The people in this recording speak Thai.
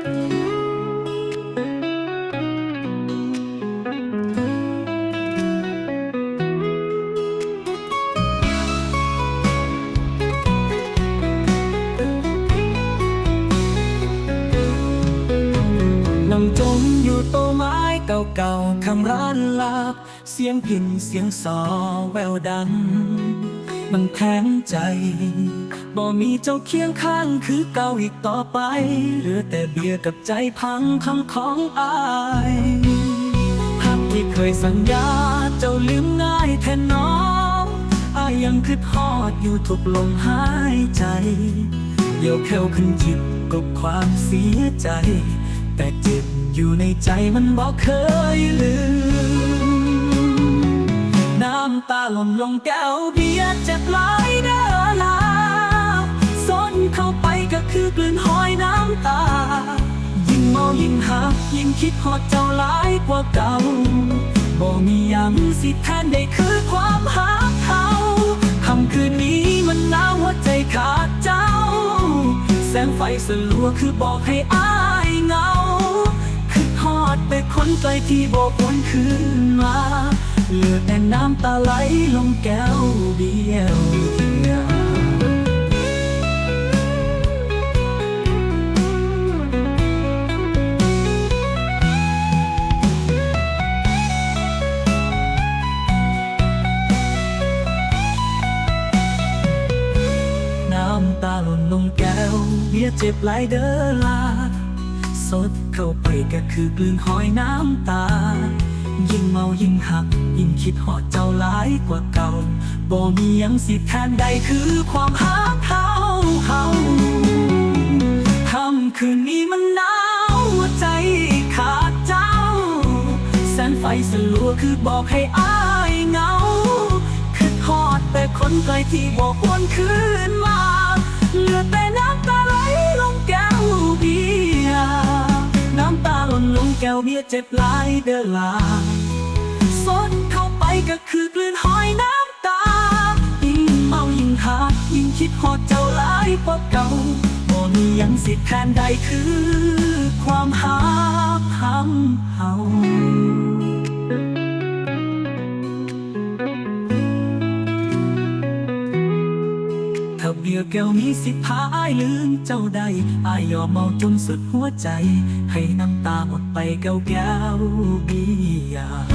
นั่งจมอยู่โตไม้เก่าๆคำร้านลาบเสียงพินเสียงสอแววดัง มันแข็งใจ บ่มีเจ้าเคียงข้างคือเก่าอีกต่อไป เหลือแต่เบียร์กับใจพังพังของอายหักที่เคยสัญญาเจ้าลืมง่ายแทนน้องอายยังคิดฮอดอยู่ทุกลมหายใจเดี๋ยวแค่วขึ้นจิตกับความเสียใจ แต่เจ็บอยู่ในใจมันบอกเคยลืมำตาหล่นลงแก้วเบียร์เจ็บหลายเด้อลาซนเข้าไปก็คือกลืนหอยน้ำตา ยิ่งเมายิ่งหักยิ่งคิดหอดเจ้าหลายกว่าเก่าบ่มียังสิแทนได้คือความหักเขาคำคืนนี้มันหนาวหัวใจขาดเจ้า แสงไฟสลัวคือบอกให้อายเหงาคือทอดไปคนไกลที่บอกวนคืนมาเหลือแต่ น้ำตาไหลลงแก้วเดียวเดียวน้ำตาหล่นลงแก้วเบียเจ็บหลายเด้อลา สดเข้าไปก็คือกลืนหอยน้ำตา ยิ่งเมายิ่งหัก ยิ่งคิดหอดเจ้าหลายกว่าเก่าบ่มียังสิแทนใดคือความหักเฮาเฮาคำคืนนี้มันหนาวหัวใจขาดเจ้า แสนไฟสลัวคือบอกให้อายเหงาคือทอดแต่คนไกลที่บอกวนคืนมาเหลือแต่น้ำตาไหลลงแก้วเบียร์น้ำตาหล่นลงแก้วเบียร์เจ็บหลายเด้อลาซนเข้า คือกลืนหอยน้ำตา ยิ่งเมายิ่งหักยิ่งคิดหอดเจ้าหลายกว่าเก่าบ่มียังสิทธ์แทนใดคือความหักหำเฮาถ้าเบียร์แก้วนี้สิพาอายลืมเจ้าใดอายยอมเมาจนสุดหัวใจ ให้น้ำตาหมดไปแก้วแก้วเบียร์